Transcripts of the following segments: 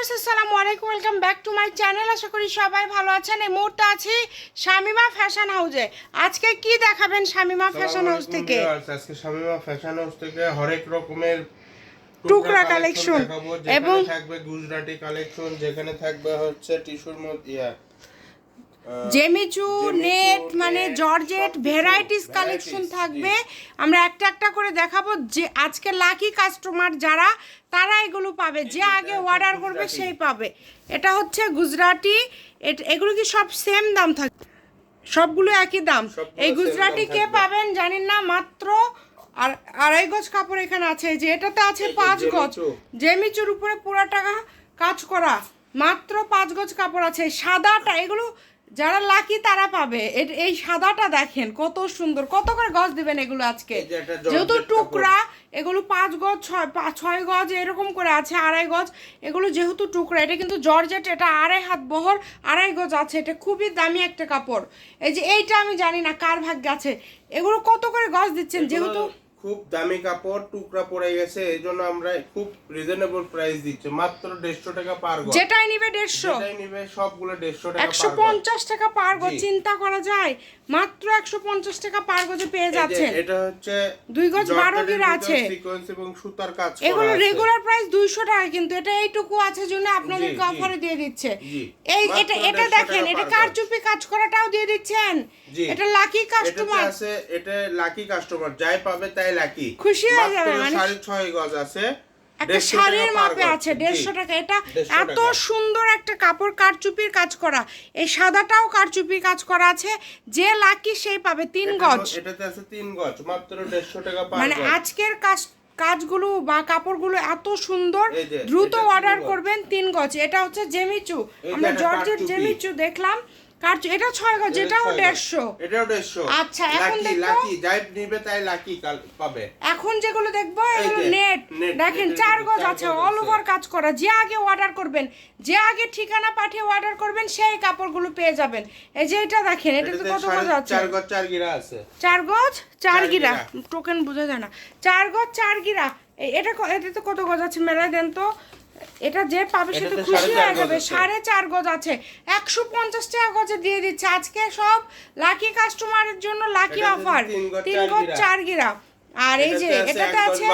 Viewers আসসালামু আলাইকুম welcome back to my channel. আশা করি সবাই ভালো আছেন। এই মুহূর্তে আছি শামিমা ফ্যাশন হাউসে আজকে কি দেখাবেন শামিমা ফ্যাশন হাউস থেকে? আজকে শামিমা ফ্যাশন হাউস থেকে হরেক রকমের টুকরা কালেকশন এবং- থাকবে গুজরাটি কালেকশন যেখানে থাকবে হচ্ছে টিস্যুর মধ্যে জেমিচু নেট মানে জর্জেট ভ্যারাইটিস কালেকশন থাকবে। আমরা একটা একটা করে দেখাবো। যে আজকে লাকি কাস্টমার যারা তারা এগুলো পাবে। যে আগে অর্ডার করবে সেই পাবে। এটা হচ্ছে গুজরাটি। এগুলো কি সব সেম দাম থাকে? সবগুলো একই দাম। এই গুজরাটি কে পাবেন জানেন না মাত্র আর আড়াই গজ কাপড় এখানে আছে। যে এটাতে আছে পাঁচ গজ। জেমিচুর উপরে পুরো টাকা কাজ করা। মাত্র পাঁচ গজ কাপড় আছে। সাদাটা এগুলো যারা লাকি তারা পাবে। এই সাদাটা দেখেন কত সুন্দর। কত করে গজ দিবেন এগুলো আজকে? যেহেতু টুকরা এগুলো পাঁচ গজ ছয় ছয় গজ এরকম করে আছে আড়াই গজ। এগুলো যেহেতু টুকরা এটা কিন্তু জর্জেট এটা আড়াই হাত বহর আড়াই গজ আছে। এটা খুবই দামি একটা কাপড়। এই যে এইটা আমি জানি না কার ভাগ্যে আছে। এগুলো কত করে গজ দিচ্ছেন? যেহেতু খুব দামি কাপড় টুকরা পড়ে গেছে এই জন্য আমরা খুব রিজনেবল প্রাইস দিচ্ছি মাত্র দেড়শো টাকা পার গজ যেটাই নিবে দেড়শো যেটাই নিবে সবগুলো দেড়শো টাকা একশো পঞ্চাশ টাকা পার গজ জি। চিন্তা করা যায় মাত্র একশো পঞ্চাশ টাকা পার গজে পেয়ে এই যে যাচ্ছেন এটা হচ্ছে দুই গজ বারো গিরা আছে। সিকোয়েন্স এবং সুতার কাজ করা এগুলো আছে। রেগুলার প্রাইস দুইশো টাকা কিন্তু এটা এইটুকু আছে জন্য আপনাদেরকে জি, জি। অফারে দিয়ে দিচ্ছে জি। এই মাত্র এটা এটা 150 দেখেন টাকা এটা কারচুপি কাজ করাটাও দিয়ে দিচ্ছেন। এটা লাকি কাস্টমার আছে এটা লাকি কাস্টমার যাই পাবে তাই লাকি খুশি হয়ে যাবে, মানে- সাড়ে ছয় গজ আছে একটা শাড়ির মাপে আছে দেড়শো টাকা। এটা এত সুন্দর একটা কাপড় কারচুপির কাজ করা। এই সাদাটাও কারচুপির কাজ করা আছে যে লাকি সেই পাবে তিন গজ। এটাতে আছে তিন গজ মাত্র দেড়শো টাকা মানে আজকের কাজ কাজগুলো বা কাপড়গুলো এত সুন্দর দ্রুত অর্ডার করবেন তিন গজ। এটা হচ্ছে জেমিচু। আমরা জর্জের জেমিচু দেখলাম। কারচু এটা ছয় গজ এটা এটাও দেড়শো। এটাও দেড়শো। আচ্ছা, এখন দেখব। লাকি যাই নিবে তাই লাকি কাল- পাবে। এখন যেগুলো দেখব এগুলো নেট দেখেন চার গজ আছে অল ওভার কাজ করা। যে আগে অর্ডার করবেন যে আগে ঠিকানা পাঠিয়ে অর্ডার করবেন সেই কাপড়গুলো পেয়ে যাবেন। এই যে এটা দেখেন এটাতে এটাতে কত গজ আছে? চার গজ চার গিরা আছে। চার গজ? চার গিরা। টোকেন বোঝা যায় না। চার গজ চার গিরা। এটা ক- এটাতে কত গজ আছে? মেলায় দেন তো। এটা যে পাবে সে তো খুশি হয়ে যাবে। সাড়ে চার গজ আছে। একশো পঞ্চাশ টাকা গজে দিয়ে দিচ্ছে। আজকে সব লাকি কাস্টমারের জন্য লাকি অফার তিন গজ চার গিরা। আর এই যে এটাতে আছে।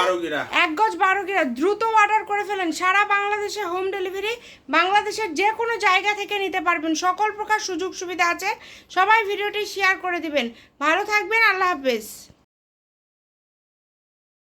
এক গজ বারো গিরা। দ্রুত অর্ডার করে ফেলেন। সারা বাংলাদেশে হোম ডেলিভারি বাংলাদেশের যে কোনো জায়গা থেকে নিতে পারবেন। সকল প্রকার সুযোগ সুবিধা আছে। সবাই ভিডিওটি শেয়ার করে দিবেন। ভালো থাকবেন। আল্লাহ হাফেজ।